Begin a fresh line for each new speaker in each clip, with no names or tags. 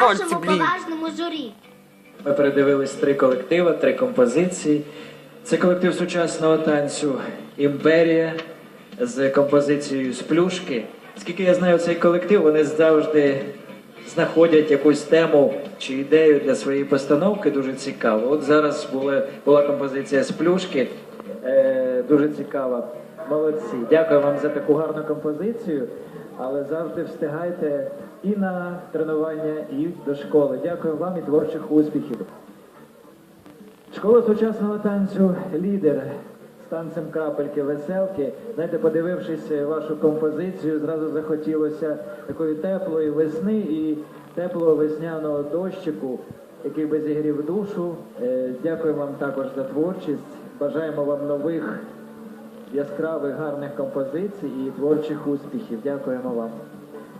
пальці,
нашому
блін.
поважному журі.
Ми передивились три колективи, три композиції. Це колектив сучасного танцю Імперія з композицією Сплюшки. Скільки я знаю цей колектив, вони завжди знаходять якусь тему чи ідею для своєї постановки дуже цікаву. От зараз була, була композиція Сплюшки, е, дуже цікава. Молодці. Дякую вам за таку гарну композицію, але завжди встигайте і на тренування, і до школи. Дякую вам і творчих успіхів. Школа сучасного танцю лідер з танцем крапельки веселки. Знаєте, подивившись вашу композицію, зразу захотілося такої теплої весни і теплого весняного дощику, який би зігрів душу. Е, Дякую вам також за творчість. Бажаємо вам нових яскравих гарних композицій і творчих успіхів. Дякуємо вам.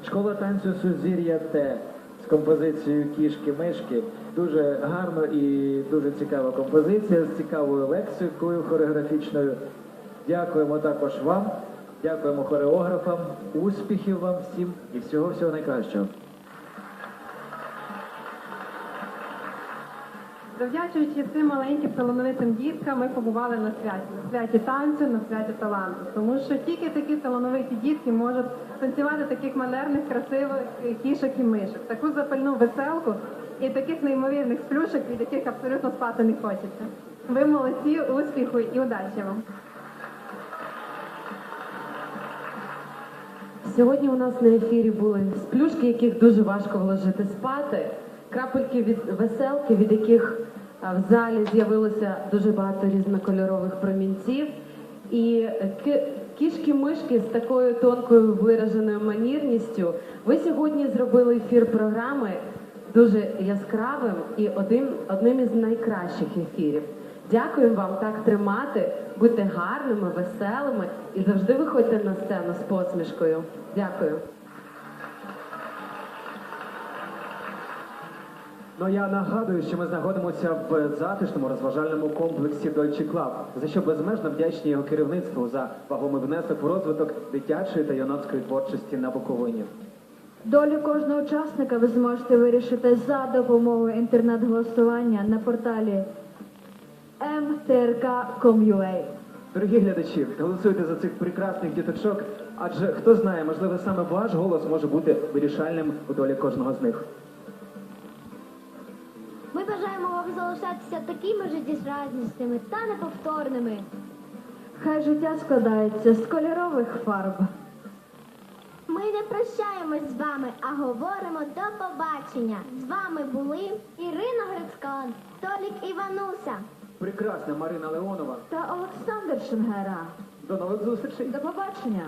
Школа танцю Сузір'я Т з композицією Кішки-мишки. Дуже гарно і дуже цікава композиція з цікавою лексикою хореографічною. Дякуємо також вам, дякуємо хореографам, успіхів вам всім і всього всього найкращого.
Завдячуючи цим маленьким талановитим діткам, ми побували на святі, на святі танцю, на святі таланту. Тому що тільки такі талановиті дітки можуть танцювати таких манерних, красивих кішок і мишок, таку запальну веселку і таких неймовірних плюшок, від яких абсолютно спати не хочеться. Ви молодці, успіху і удачі вам!
Сьогодні у нас на ефірі були сплюшки, яких дуже важко вложити спати, крапельки від веселки, від яких в залі з'явилося дуже багато різнокольорових промінців, і кішки-мишки з такою тонкою вираженою манірністю. Ви сьогодні зробили ефір програми дуже яскравим і одним, одним із найкращих ефірів. Дякую вам так тримати, будьте гарними, веселими і завжди виходьте на сцену з посмішкою. Дякую.
Ну я нагадую, що ми знаходимося в затишному розважальному комплексі Deutsche Club, за що безмежно вдячні його керівництву за вагомий внесок в розвиток дитячої та юнацької творчості на Буковині.
Долю кожного учасника ви зможете вирішити за допомогою інтернет-голосування на порталі mtrk.com.ua.
Дорогі глядачі, голосуйте за цих прекрасних діточок, адже хто знає, можливо, саме ваш голос може бути вирішальним у долі кожного з них.
Бажаємо залишатися такими життєрадісними та неповторними.
Хай життя складається з кольорових фарб.
Ми не прощаємось з вами, а говоримо до побачення. З вами були Ірина Грицькан, Толік Івануся.
Прекрасна Марина Леонова.
Та Олександр Шенгера.
До нових зустрічей!
До побачення!